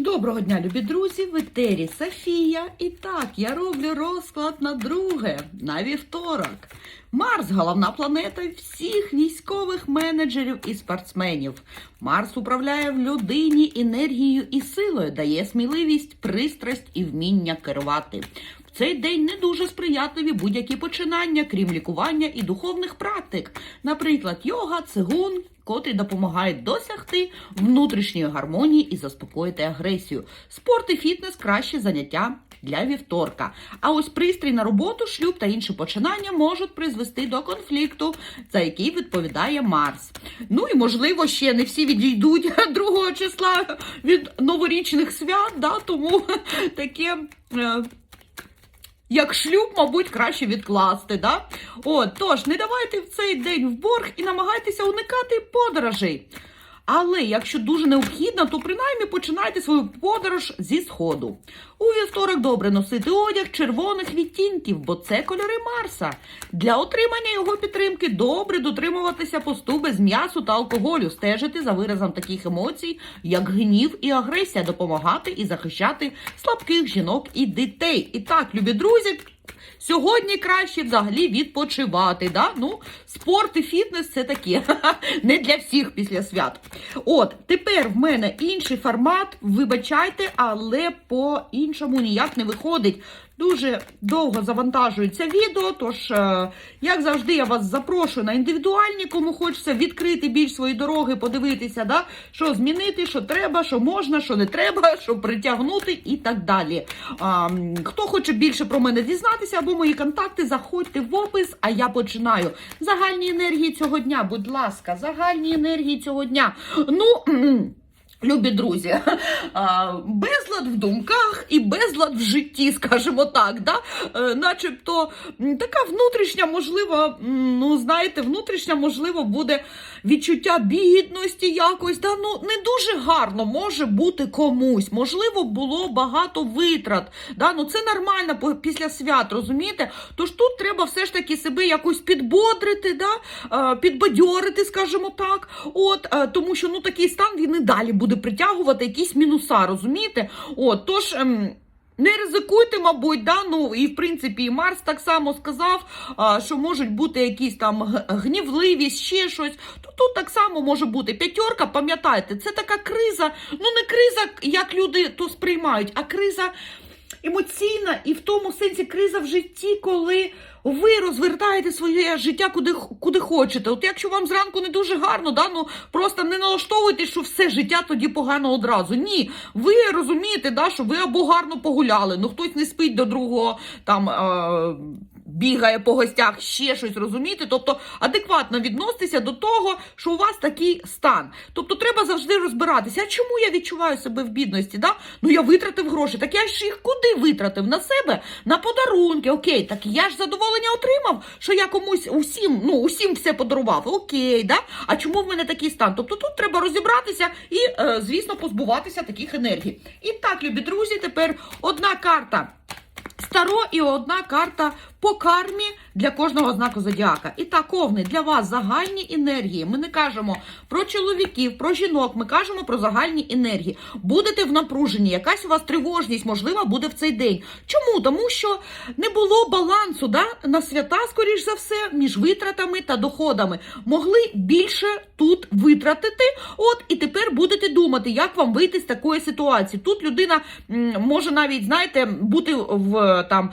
Доброго дня, любі друзі! В етері Софія. І так, я роблю розклад на друге, на вівторок. Марс головна планета всіх військових менеджерів і спортсменів. Марс управляє в людині енергією і силою, дає сміливість, пристрасть і вміння керувати. В цей день не дуже сприятливі будь-які починання, крім лікування і духовних практик, наприклад, йога, цигун, котрі допомагають досягти внутрішньої гармонії і заспокоїти агресію. Спорт і фітнес краще заняття для вівторка. А ось пристрій на роботу, шлюб та інші починання можуть призвести до конфлікту, за який відповідає Марс. Ну і можливо, ще не всі відійдуть 2 числа від новорічних свят, да, тому таке. Як шлюб, мабуть, краще відкласти, да? От, тож, не давайте в цей день в борг і намагайтеся уникати подорожей. Але якщо дуже необхідно, то принаймні починайте свою подорож зі сходу. У вівторок добре носити одяг червоних відтінків, бо це кольори Марса. Для отримання його підтримки добре дотримуватися посту без м'ясу та алкоголю, стежити за виразом таких емоцій, як гнів і агресія, допомагати і захищати слабких жінок і дітей. І так, любі друзі. Сьогодні краще взагалі відпочивати. Да? Ну, спорт і фітнес це таке. Не для всіх після свят. От, тепер в мене інший формат. Вибачайте, але по-іншому ніяк не виходить. Дуже довго завантажується відео, тож, е, як завжди, я вас запрошую на індивідуальні, кому хочеться відкрити більш свої дороги, подивитися, да, що змінити, що треба, що можна, що не треба, що притягнути і так далі. А, хто хоче більше про мене дізнатися або мої контакти, заходьте в опис, а я починаю. Загальні енергії цього дня, будь ласка, загальні енергії цього дня. Ну. Любі друзі, безлад в думках і безлад в житті, скажімо так, да? Е, начебто така внутрішня, можливо, ну знаєте, внутрішня, можливо, буде відчуття бідності якось. Да? Ну, не дуже гарно може бути комусь. Можливо, було багато витрат. Да? Ну, це нормально після свят, розумієте? Тож тут треба все ж таки себе якось підбодрити, да? е, підбадьорити, скажімо так. От, е, тому що ну, такий стан він і далі буде притягувати якісь мінуса, розумієте? От, тож. ем, не ризикуйте, мабуть, да? ну і в принципі і Марс так само сказав, що можуть бути якісь там гнівливість, ще щось. То тут так само може бути п'ятерка. Пам'ятайте, це така криза. Ну не криза, як люди то сприймають, а криза емоційна і в тому сенсі криза в житті, коли ви розвертаєте своє життя куди, куди хочете. От якщо вам зранку не дуже гарно, да, ну просто не налаштовуйте, що все життя тоді погано одразу. Ні, ви розумієте, да, що ви або гарно погуляли, ну хтось не спить до другого там. Е- Бігає по гостях ще щось розумієте, тобто адекватно відноситися до того, що у вас такий стан. Тобто треба завжди розбиратися. А чому я відчуваю себе в бідності? Да? Ну я витратив гроші. Так я ж їх куди витратив? На себе, на подарунки. Окей, так я ж задоволення отримав, що я комусь усім, ну усім все подарував. Окей, да? А чому в мене такий стан? Тобто тут треба розібратися і, е, звісно, позбуватися таких енергій. І так, любі друзі, тепер одна карта. Старо і одна карта по кармі для кожного знаку зодіака. І так, овни, для вас загальні енергії. Ми не кажемо про чоловіків, про жінок, ми кажемо про загальні енергії. Будете в напруженні, якась у вас тривожність, можливо, буде в цей день. Чому? Тому що не було балансу да? на свята, скоріш за все, між витратами та доходами. Могли більше тут витратити. От і тепер будете думати, як вам вийти з такої ситуації. Тут людина може навіть, знаєте, бути в там.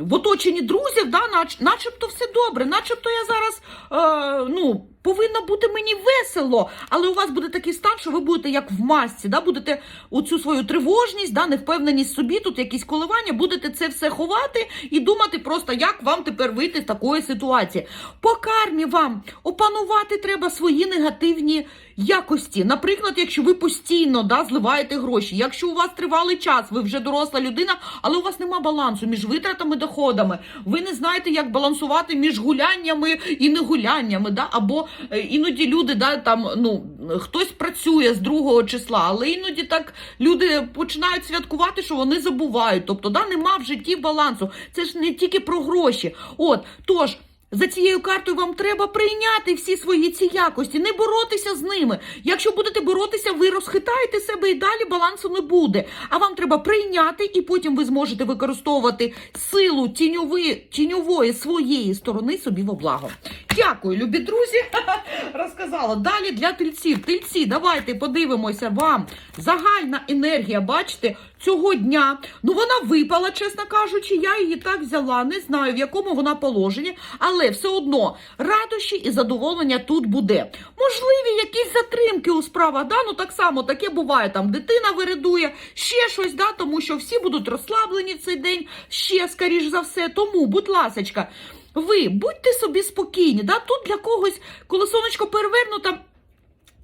В оточенні друзів, да, нач, начебто все добре, начебто я зараз е, ну, повинно бути мені весело, але у вас буде такий стан, що ви будете як в масці, да, будете оцю свою тривожність, да, невпевненість собі, тут якісь коливання, будете це все ховати і думати просто, як вам тепер вийти з такої ситуації. По кармі вам опанувати треба свої негативні якості. Наприклад, якщо ви постійно да, зливаєте гроші, якщо у вас тривалий час, ви вже доросла людина, але у вас нема балансу між витратами і доходами, ви не знаєте, як балансувати між гуляннями і негуляннями, да, або іноді люди, да, там, ну, хтось працює з другого числа, але іноді так люди починають святкувати, що вони забувають. Тобто, да, нема в житті балансу. Це ж не тільки про гроші. От, тож. За цією картою вам треба прийняти всі свої ці якості, не боротися з ними. Якщо будете боротися, ви розхитаєте себе і далі балансу не буде. А вам треба прийняти, і потім ви зможете використовувати силу тіньової, тіньової своєї сторони собі во благо. Дякую, любі друзі. Розказала. Далі для тельців. Тельці, давайте подивимося вам. Загальна енергія, бачите, цього дня. Ну вона випала, чесно кажучи. Я її так взяла. Не знаю в якому вона положенні, але все одно радощі і задоволення тут буде. Можливі якісь затримки у справах. Да? Ну так само таке буває. Там дитина виридує, ще щось, да? тому що всі будуть розслаблені в цей день, ще скоріш за все. Тому, будь ласочка. Ви будьте собі спокійні. Да? Тут для когось, коли сонечко перевернуто,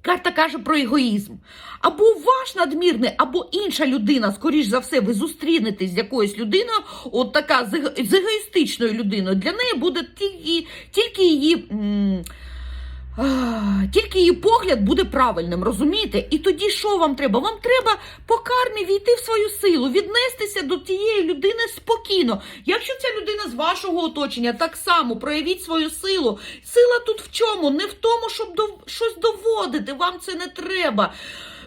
карта каже про егоїзм. Або ваш надмірний, або інша людина, скоріш за все, ви зустрінетесь з якоюсь людиною, от така з, егоїстичною людиною. Для неї буде тільки, тільки її. м, Тільки її погляд буде правильним, розумієте? І тоді що вам треба? Вам треба по кармі війти в свою силу, віднестися до тієї людини спокійно. Якщо ця людина з вашого оточення, так само проявіть свою силу. Сила тут в чому? Не в тому, щоб дов... щось доводити. Вам це не треба.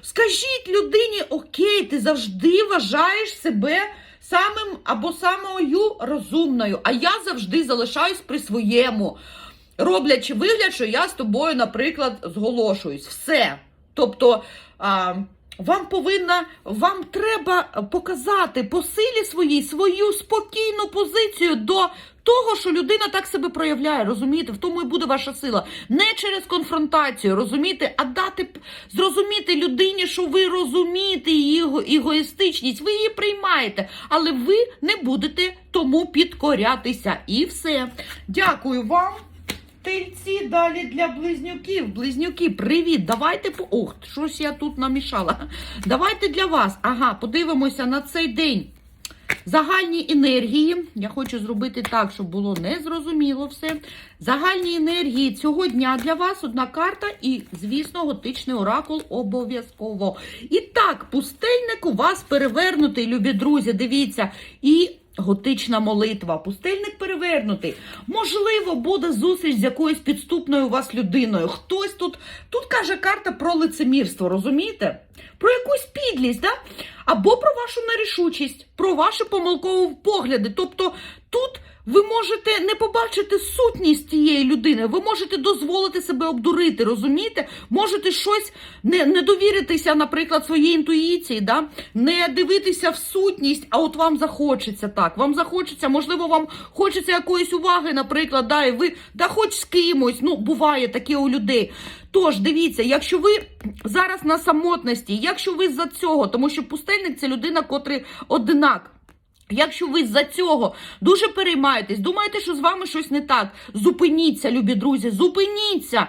Скажіть людині, окей, ти завжди вважаєш себе самим або самою розумною, а я завжди залишаюсь при своєму роблячи вигляд, що я з тобою, наприклад, зголошуюсь. Все. Тобто. А, вам повинна, вам треба показати по силі своїй свою спокійну позицію до того, що людина так себе проявляє. Розумієте, в тому і буде ваша сила. Не через конфронтацію, розумієте, а дати зрозуміти людині, що ви розумієте її егоїстичність, ви її приймаєте, але ви не будете тому підкорятися. І все. Дякую вам. Тельці далі для близнюків. Близнюки, привіт! Давайте по. Ох, щось я тут намішала. Давайте для вас. Ага, подивимося на цей день. Загальні енергії. Я хочу зробити так, щоб було незрозуміло все. Загальні енергії цього дня для вас одна карта і, звісно, готичний оракул обов'язково. І так, пустельник у вас перевернутий, любі друзі. Дивіться. І готична молитва. Пустельник перевернутий. Можливо, буде зустріч з якоюсь підступною у вас людиною. Хтось тут. Тут каже карта про лицемірство, розумієте? Про якусь підлість, да? або про вашу нерішучість, про ваші помилкові погляди. Тобто тут ви можете не побачити сутність тієї людини, ви можете дозволити себе обдурити, розумієте? Можете щось не, не довіритися, наприклад, своїй інтуїції, да? не дивитися в сутність, а от вам захочеться так. Вам захочеться, можливо, вам хочеться якоїсь уваги, наприклад, да, і ви да хоч з кимось. Ну, буває таке у людей. Тож, дивіться, якщо ви зараз на самотності, якщо ви за цього, тому що пустельник це людина, котрий одинак. Якщо ви з-за цього дуже переймаєтесь, думаєте, що з вами щось не так, зупиніться, любі друзі, зупиніться,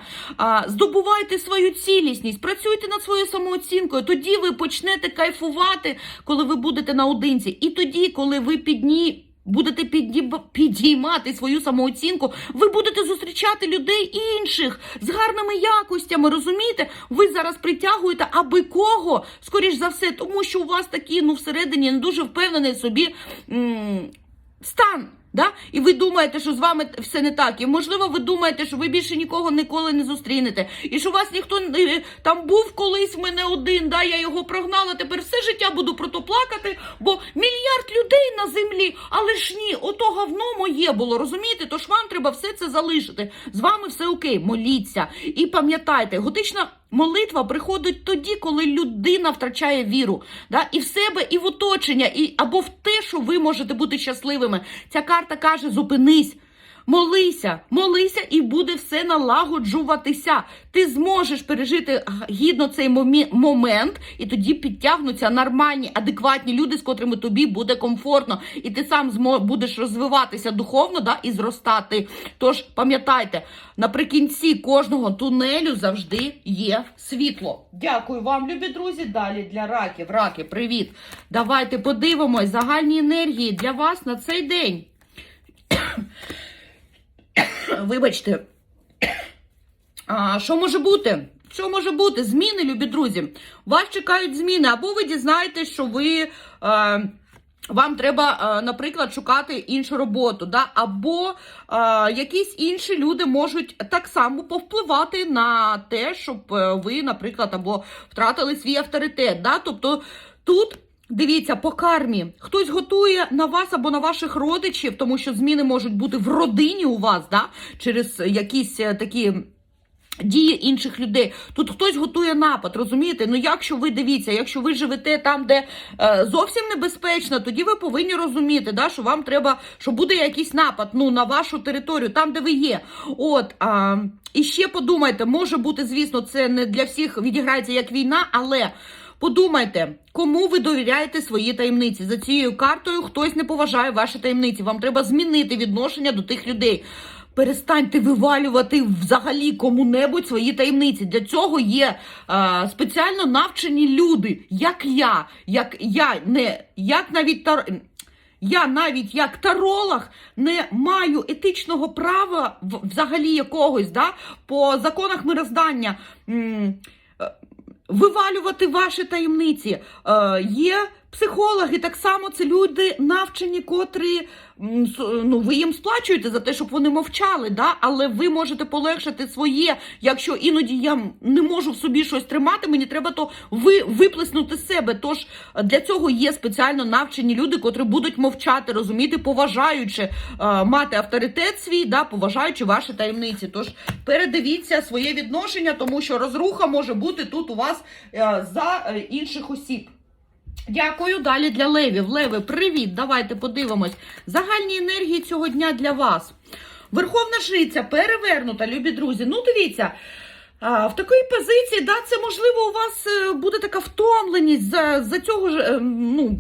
здобувайте свою цілісність, працюйте над своєю самооцінкою. Тоді ви почнете кайфувати, коли ви будете наодинці. І тоді, коли ви підні. Будете підіймати свою самооцінку, ви будете зустрічати людей інших з гарними якостями. Розумієте? Ви зараз притягуєте аби кого, скоріш за все, тому що у вас такі, ну, всередині не дуже впевнений собі м- стан. Да? І ви думаєте, що з вами все не так. І можливо, ви думаєте, що ви більше нікого ніколи не зустрінете. І що вас ніхто е, там був колись в мене один, да, я його прогнала, тепер все життя буду про то плакати, бо мільярд людей на землі, але ж ні, ото говно моє було, розумієте? Тож вам треба все це залишити. З вами все окей, моліться. І пам'ятайте, готична. Молитва приходить тоді, коли людина втрачає віру, да? і в себе, і в оточення, і або в те, що ви можете бути щасливими. Ця карта каже: зупинись. Молися, молися, і буде все налагоджуватися. Ти зможеш пережити гідно цей момент, і тоді підтягнуться нормальні, адекватні люди, з котрими тобі буде комфортно, і ти сам будеш розвиватися духовно да, і зростати. Тож пам'ятайте, наприкінці кожного тунелю завжди є світло. Дякую вам, любі друзі. Далі для раків. Раки, привіт. Давайте подивимось загальні енергії для вас на цей день. Вибачте. А, що може бути? Що може бути? Зміни, любі друзі. Вас чекають зміни, або ви дізнаєтесь, що ви. Е, Вам треба, е, наприклад, шукати іншу роботу, да? або е, якісь інші люди можуть так само повпливати на те, щоб е, ви, наприклад, або втратили свій авторитет. Да? Тобто тут. Дивіться, по кармі хтось готує на вас або на ваших родичів, тому що зміни можуть бути в родині у вас, да? через якісь е, такі дії інших людей. Тут хтось готує напад, розумієте? Ну, якщо ви дивіться, якщо ви живете там, де е, зовсім небезпечно, тоді ви повинні розуміти, да, що вам треба, що буде якийсь напад ну, на вашу територію, там, де ви є. От, а, і ще подумайте, може бути, звісно, це не для всіх відіграється як війна, але. Подумайте, кому ви довіряєте свої таємниці. За цією картою хтось не поважає ваші таємниці. Вам треба змінити відношення до тих людей. Перестаньте вивалювати взагалі кому-небудь свої таємниці. Для цього є е, спеціально навчені люди, як я, як я не як навіть тар... Я навіть як таролог не маю етичного права взагалі якогось, да, по законах мироздання. м, вивалювати ваші таємниці. Е, є психологи, так само це люди навчені, котрі ну, ви їм сплачуєте за те, щоб вони мовчали, да? але ви можете полегшити своє, якщо іноді я не можу в собі щось тримати, мені треба то ви, виплеснути себе. Тож е, для цього є спеціально навчені люди, котрі будуть мовчати, розуміти, поважаючи, е, мати авторитет свій, да, поважаючи ваші таємниці. Тож передивіться своє відношення, тому що розруха може бути тут у вас е, за інших осіб. Дякую. Далі для левів. Леви, привіт! Давайте подивимось. Загальні енергії цього дня для вас. Верховна жриця перевернута, любі друзі. Ну, дивіться. В такій позиції, да, це можливо у вас е, буде така втомленість за, за цього ж, е, ну,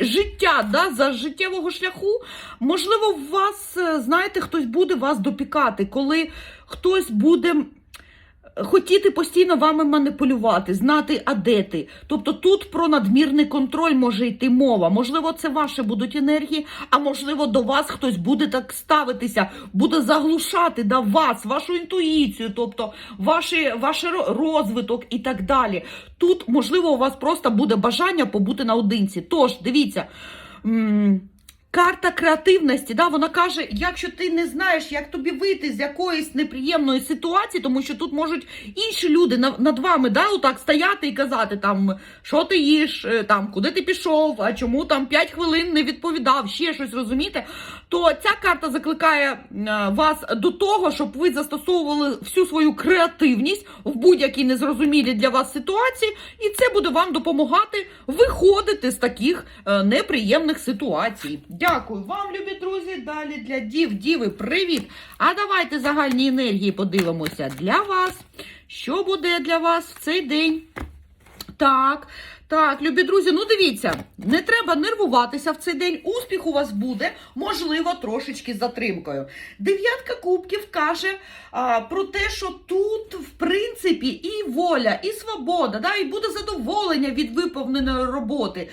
життя, да, за життєвого шляху. Можливо, у вас, е, знаєте, хтось буде вас допікати, коли хтось буде хотіти постійно вами маніпулювати, знати, а де ти. Тобто тут про надмірний контроль може йти мова. Можливо, це ваші будуть енергії, а можливо, до вас хтось буде так ставитися, буде заглушати да, вас, вашу інтуїцію, тобто ваші, ваш розвиток і так далі. Тут, можливо, у вас просто буде бажання побути наодинці. Тож, дивіться. Карта креативності, да, вона каже, якщо ти не знаєш, як тобі вийти з якоїсь неприємної ситуації, тому що тут можуть інші люди над вами да, отак стояти і казати, там, що ти їш, е, там, куди ти пішов, а чому там 5 хвилин не відповідав, ще щось розумієте, то ця карта закликає е, вас до того, щоб ви застосовували всю свою креативність в будь-якій незрозумілій для вас ситуації, і це буде вам допомагати виходити з таких е, неприємних ситуацій. Дякую вам, любі друзі. Далі для дів, діви, привіт! А давайте загальні енергії подивимося для вас. Що буде для вас в цей день? Так, так, любі друзі, ну дивіться, не треба нервуватися в цей день. Успіх у вас буде, можливо, трошечки з затримкою. Дев'ятка кубків каже а, про те, що тут, в принципі, і воля, і свобода, да, і буде задоволення від виповненої роботи.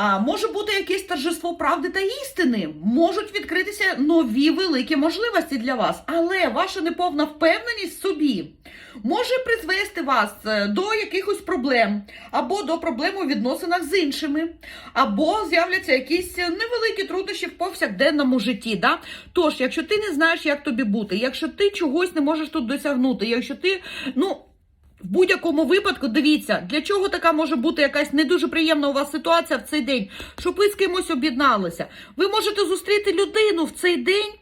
А, може бути якесь торжество правди та істини, можуть відкритися нові великі можливості для вас, але ваша неповна впевненість в собі може призвести вас е, до якихось проблем, або до проблем у відносинах з іншими, або з'являться якісь невеликі труднощі в повсякденному житті. Да? Тож, якщо ти не знаєш, як тобі бути, якщо ти чогось не можеш тут досягнути, якщо ти, ну. В будь-якому випадку дивіться, для чого така може бути якась не дуже приємна у вас ситуація в цей день, щоб ви з кимось об'єдналися. Ви можете зустріти людину в цей день,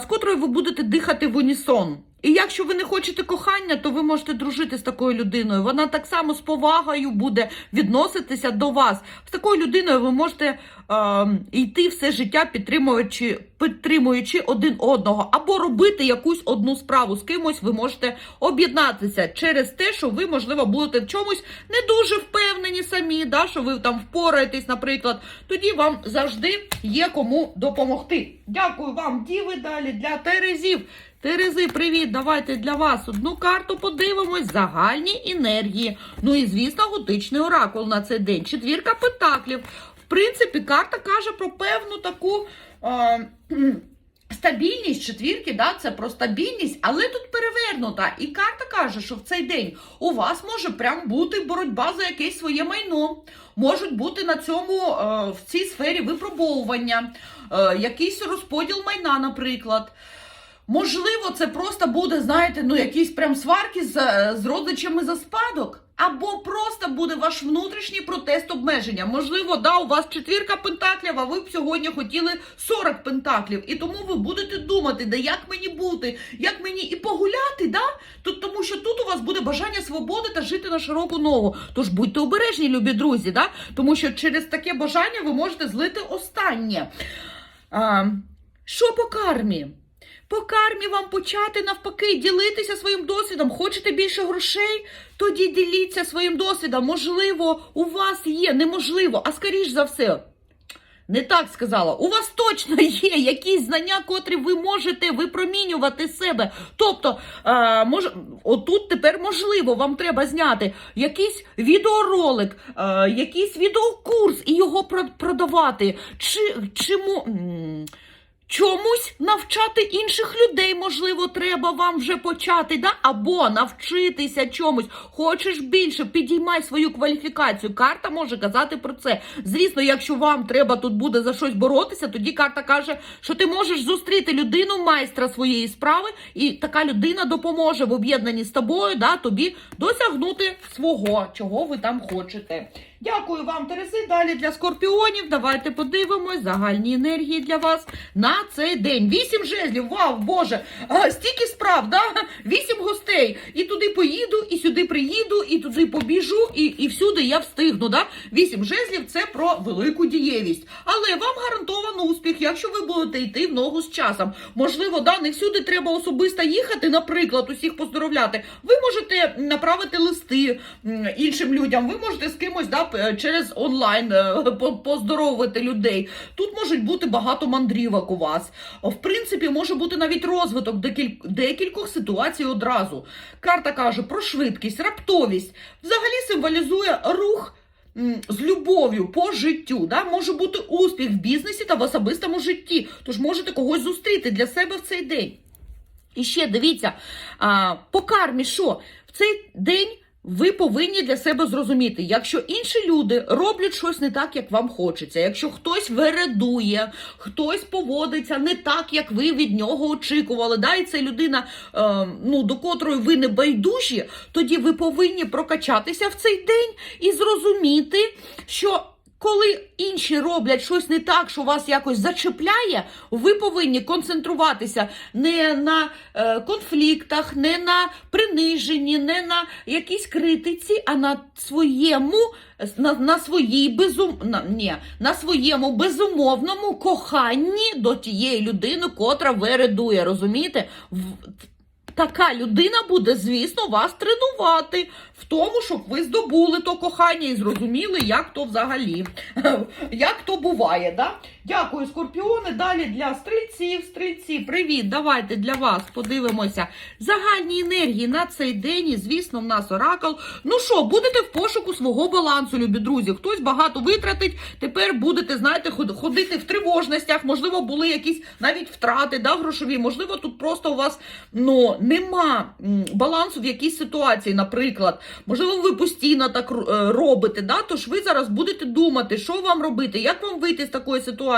з котрою ви будете дихати в унісон. І якщо ви не хочете кохання, то ви можете дружити з такою людиною. Вона так само з повагою буде відноситися до вас. З такою людиною ви можете е, йти все життя, підтримуючи, підтримуючи один одного, або робити якусь одну справу з кимось. Ви можете об'єднатися через те, що ви, можливо, будете в чомусь не дуже впевнені самі, да, що ви там впораєтесь, наприклад. Тоді вам завжди є кому допомогти. Дякую вам, діви, далі для Терезів. Терези, привіт! Давайте для вас одну карту подивимось. Загальні енергії. Ну і звісно, готичний оракул на цей день. Четвірка пентаклів. В принципі, карта каже про певну таку. Е, стабільність четвірки, да, це про стабільність, але тут перевернута. І карта каже, що в цей день у вас може прям бути боротьба за якесь своє майно. Можуть бути на цьому е, в цій сфері випробовування, е, якийсь розподіл майна, наприклад. Можливо, це просто буде, знаєте, ну якісь прям сварки з, з родичами за спадок. Або просто буде ваш внутрішній протест обмеження. Можливо, да, у вас четвірка пентаклів, а ви б сьогодні хотіли 40 пентаклів. І тому ви будете думати, да як мені бути, як мені і погуляти, да? Тут, тому що тут у вас буде бажання свободи та жити на широку ногу. Тож будьте обережні, любі друзі, да? тому що через таке бажання ви можете злити останнє. А, що по кармі? По кармі вам почати навпаки ділитися своїм досвідом. Хочете більше грошей? Тоді діліться своїм досвідом. Можливо, у вас є, неможливо, а скоріш за все. Не так сказала. У вас точно є якісь знання, котрі ви можете випромінювати себе. Тобто, е, мож, отут тепер можливо, вам треба зняти якийсь відеоролик, е, якийсь відеокурс і його продавати. Чи, чому. Чомусь навчати інших людей, можливо, треба вам вже почати, да? або навчитися чомусь. Хочеш більше, підіймай свою кваліфікацію. Карта може казати про це. Звісно, якщо вам треба тут буде за щось боротися, тоді карта каже, що ти можеш зустріти людину, майстра своєї справи, і така людина допоможе в об'єднанні з тобою, да, тобі досягнути свого, чого ви там хочете. Дякую вам, Терези. Далі для скорпіонів. Давайте подивимось загальні енергії для вас на цей день. Вісім жезлів. Вау, Боже! А, стільки справ, да? Вісім гостей. І туди поїду, і сюди приїду, і туди побіжу, і, і всюди я встигну. Да? Вісім жезлів це про велику дієвість. Але вам гарантовано успіх, якщо ви будете йти в ногу з часом. Можливо, да, не всюди треба особисто їхати, наприклад, усіх поздоровляти. Ви можете направити листи іншим людям, ви можете з кимось да, п- через онлайн е, поздоровити людей. Тут можуть бути багато мандрівок у вас. В принципі, може бути навіть розвиток декількох ситуацій одразу. Карта каже про швидкість, раптовість. Взагалі символізує рух. З любов'ю по життю, да? може бути успіх в бізнесі та в особистому житті. Тож можете когось зустріти для себе в цей день. І ще дивіться, а, по кармі, що в цей день ви повинні для себе зрозуміти, якщо інші люди роблять щось не так, як вам хочеться, якщо хтось вередує, хтось поводиться не так, як ви від нього очікували, да, і це людина, е, ну, до котрої ви не байдужі, тоді ви повинні прокачатися в цей день і зрозуміти, що. Коли інші роблять щось не так, що вас якось зачепляє, ви повинні концентруватися не на е, конфліктах, не на приниженні, не на якійсь критиці, а на своєму, на, на своїй безум... на, ні, на своєму безумовному коханні до тієї людини, котра вередує. Розумієте? Така людина буде, звісно, вас тренувати в тому, щоб ви здобули то кохання і зрозуміли, як то взагалі, як то буває. Да? Дякую, скорпіони. Далі для стрільців. Стрільці, привіт, давайте для вас подивимося загальні енергії на цей день. І, звісно, в нас оракул. Ну що, будете в пошуку свого балансу, любі друзі. Хтось багато витратить. Тепер будете, знаєте, ходити в тривожностях. Можливо, були якісь навіть втрати, да, грошові. Можливо, тут просто у вас ну, нема балансу в якійсь ситуації, наприклад. Можливо, ви постійно так е, робите. Да? Тож ви зараз будете думати, що вам робити, як вам вийти з такої ситуації.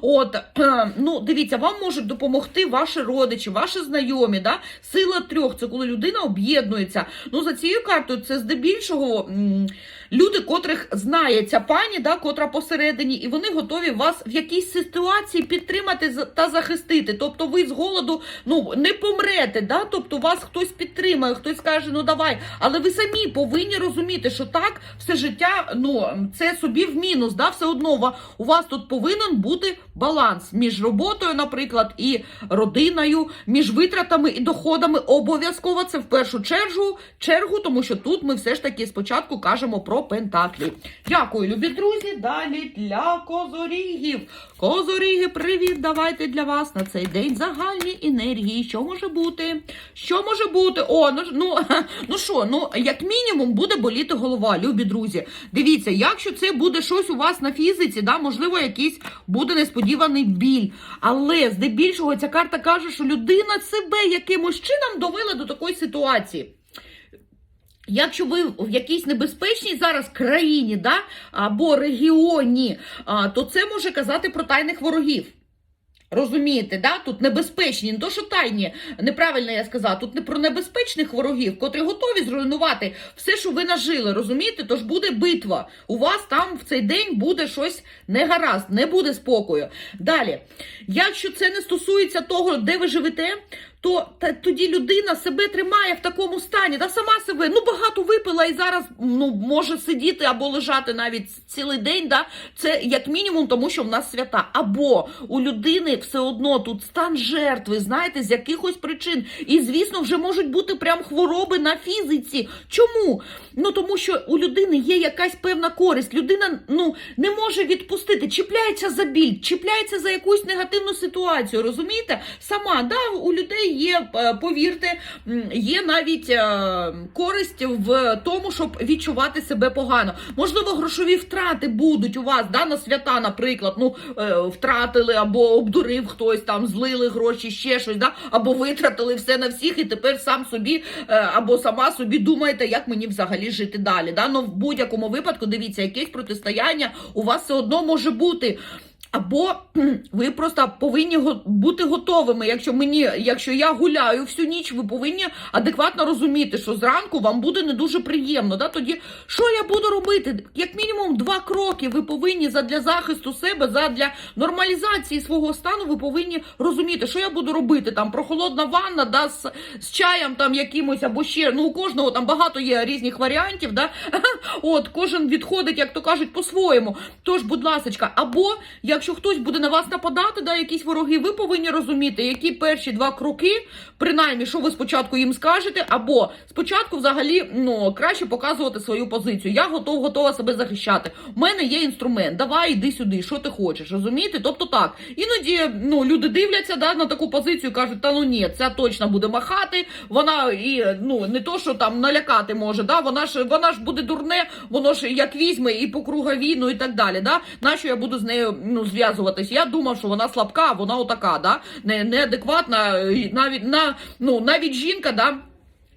От, ну, дивіться, вам можуть допомогти ваші родичі, ваші знайомі. Да? Сила трьох це коли людина об'єднується. Ну, за цією картою це здебільшого. Люди, котрих знає ця пані, да, котра посередині, і вони готові вас в якійсь ситуації підтримати та захистити. Тобто ви з голоду ну, не помрете, да? тобто вас хтось підтримає, хтось каже, ну давай. Але ви самі повинні розуміти, що так все життя ну, це собі в мінус. Да? Все одно у вас тут повинен бути баланс між роботою, наприклад, і родиною, між витратами і доходами. Обов'язково це в першу чергу, чергу, тому що тут ми все ж таки спочатку кажемо про про пентаклі. Дякую, любі друзі. Далі для козорігів. Козоріги, привіт! Давайте для вас на цей день загальні енергії. Що може бути? Що може бути? О, ну ну, ну що, ну як мінімум буде боліти голова, любі друзі. Дивіться, якщо це буде щось у вас на фізиці, да, можливо, якийсь буде несподіваний біль. Але здебільшого ця карта каже, що людина себе якимось чином довела до такої ситуації. Якщо ви в якійсь небезпечній зараз країні да, або регіоні, то це може казати про тайних ворогів. Розумієте, да? тут небезпечні, не то, що тайні, неправильно я сказала, тут не про небезпечних ворогів, котрі готові зруйнувати все, що ви нажили. Розумієте? Тож буде битва. У вас там в цей день буде щось негаразд, не буде спокою. Далі, якщо це не стосується того, де ви живете, то та, тоді людина себе тримає в такому стані, та сама себе ну багато випила і зараз ну може сидіти або лежати навіть цілий день. Да? Це як мінімум, тому що в нас свята. Або у людини все одно тут стан жертви, знаєте, з якихось причин. І звісно, вже можуть бути прям хвороби на фізиці. Чому? Ну тому що у людини є якась певна користь. Людина ну не може відпустити, чіпляється за біль, чіпляється за якусь негативну ситуацію. Розумієте? Сама да, у людей є, е, повірте, є навіть е, користь в тому, щоб відчувати себе погано. Можливо, грошові втрати будуть у вас да, на свята, наприклад. Ну е, втратили або обдурив хтось там, злили гроші, ще щось, да, або витратили все на всіх, і тепер сам собі або сама собі думаєте, як мені взагалі жити далі. Да? Ну, в будь-якому випадку, дивіться, якесь протистояння у вас все одно може бути. Або ви просто повинні бути готовими. Якщо мені, якщо я гуляю всю ніч, ви повинні адекватно розуміти, що зранку вам буде не дуже приємно. Да? Тоді що я буду робити? Як мінімум два кроки ви повинні задля захисту себе, задля нормалізації свого стану, ви повинні розуміти, що я буду робити. Там прохолодна ванна, да, з, з чаєм там якимось або ще. Ну у кожного там багато є різних варіантів. Да? От кожен відходить, як то кажуть, по-своєму. Тож, будь ласочка, або якщо хтось буде на вас нападати, да, якісь вороги, ви повинні розуміти, які перші два кроки, принаймні, що ви спочатку їм скажете, або спочатку взагалі ну, краще показувати свою позицію. Я готов, готова себе захищати. У мене є інструмент. Давай іди сюди, що ти хочеш, розумієте? Тобто так. Іноді ну, люди дивляться да, на таку позицію, кажуть, та ну ні, ця точно буде махати. Вона і ну не то, що там налякати може, да, вона ж вона ж буде дурне, воно ж як візьме і по круговій, ну і так далі. Да? Нащо я буду з нею ну, зв'язуватись? Я думав, що вона слабка, вона отака, да? не, неадекватна, навіть на ну навіть жінка, да.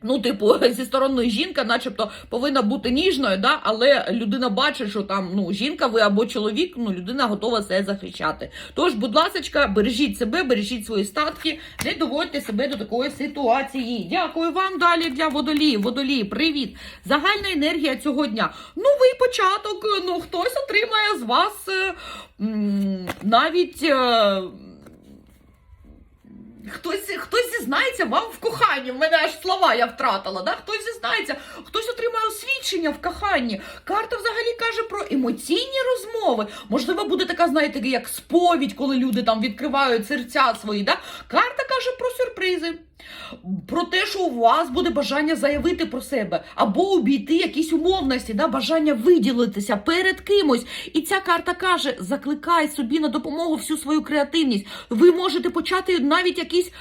Ну, типу, зі сторони жінка, начебто, повинна бути ніжною, да? але людина бачить, що там ну, жінка ви або чоловік, ну, людина готова себе захищати. Тож, будь ласка, бережіть себе, бережіть свої статки, не доводьте себе до такої ситуації. Дякую вам далі для водолії. Водолії, привіт! Загальна енергія цього дня. Новий початок. Ну, хтось отримає з вас е, м, навіть. Хтось, хтось зізнається вам в коханні. В мене аж слова я втратила. Да? Хтось зізнається, хтось отримає освідчення в коханні. Карта взагалі каже про емоційні розмови. Можливо, буде така, знаєте, як сповідь, коли люди там відкривають серця свої. Да? Карта каже про сюрпризи. Про те, що у вас буде бажання заявити про себе, або обійти якісь умовності, да, бажання виділитися перед кимось. І ця карта каже: закликай собі на допомогу всю свою креативність. Ви можете почати навіть якийсь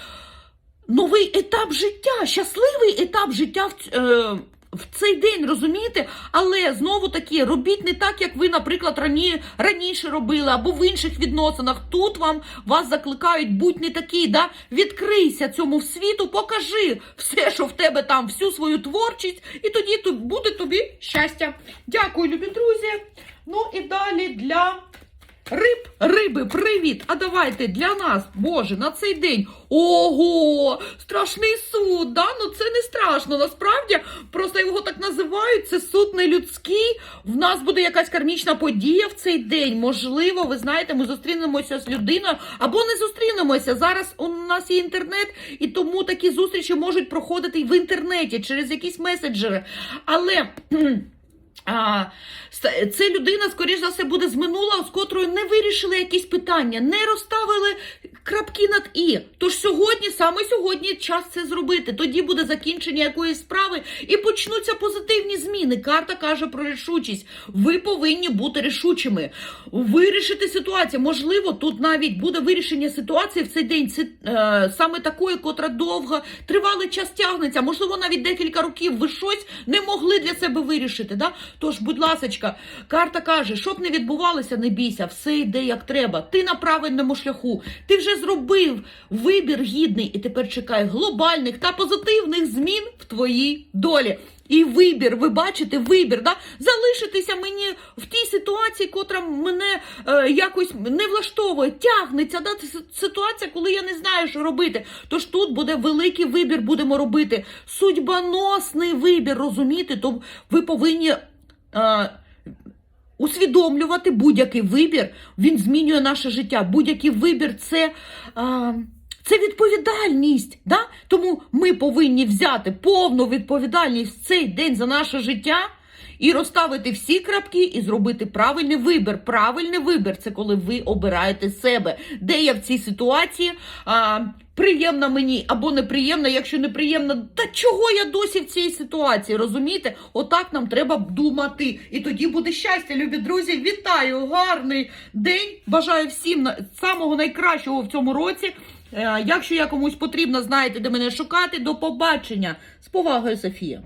новий етап життя, щасливий етап життя в, е, в цей день, розумієте? Але знову таки робіть не так, як ви, наприклад, рані, раніше робили, або в інших відносинах. Тут вам вас закликають, будь не такий, да? відкрийся цьому світу, покажи все, що в тебе там, всю свою творчість, і тоді буде тобі щастя. Дякую, любі друзі. Ну і далі для. Риб, риби, привіт! А давайте для нас, Боже, на цей день. Ого! Страшний суд! Да? Ну це не страшно. Насправді просто його так називають. Це суд не людський. В нас буде якась кармічна подія в цей день. Можливо, ви знаєте, ми зустрінемося з людиною або не зустрінемося. Зараз у нас є інтернет, і тому такі зустрічі можуть проходити і в інтернеті через якісь меседжери. Але. Це людина, скоріш за все, буде з минула, з котрою не вирішили якісь питання, не розставили крапки над і. Саме сьогодні, час це зробити. Тоді буде закінчення якоїсь справи і почнуться позитивні зміни. Карта каже про рішучість. Ви повинні бути рішучими, вирішити ситуацію. Можливо, тут навіть буде вирішення ситуації в цей день. Це е, саме такої, котра довго тривалий час тягнеться. Можливо, навіть декілька років ви щось не могли для себе вирішити. Да? Тож, будь ласочка, карта каже, щоб не відбувалося, не бійся, все йде як треба. Ти на правильному шляху. Ти вже зробив вибір гідний, і тепер чекай глобальних та позитивних змін в твоїй долі. І вибір, ви бачите, вибір, да? залишитися мені в тій ситуації, котра мене е, якось не влаштовує, тягнеться. Да? Ситуація, коли я не знаю, що робити. Тож тут буде великий вибір, будемо робити. Судьбоносний вибір, розумієте? То ви повинні. Е, усвідомлювати будь-який вибір, він змінює наше життя. Будь-який вибір це. А, це відповідальність, да? тому ми повинні взяти повну відповідальність в цей день за наше життя і розставити всі крапки і зробити правильний вибір. Правильний вибір це коли ви обираєте себе, де я в цій ситуації. А, Приємна мені або неприємна, якщо неприємна, та чого я досі в цій ситуації? Розумієте? Отак нам треба думати. І тоді буде щастя, любі друзі. Вітаю! Гарний день! Бажаю всім самого найкращого в цьому році. Е, Якщо я комусь потрібна, знаєте, де мене шукати. До побачення. З повагою, Софія.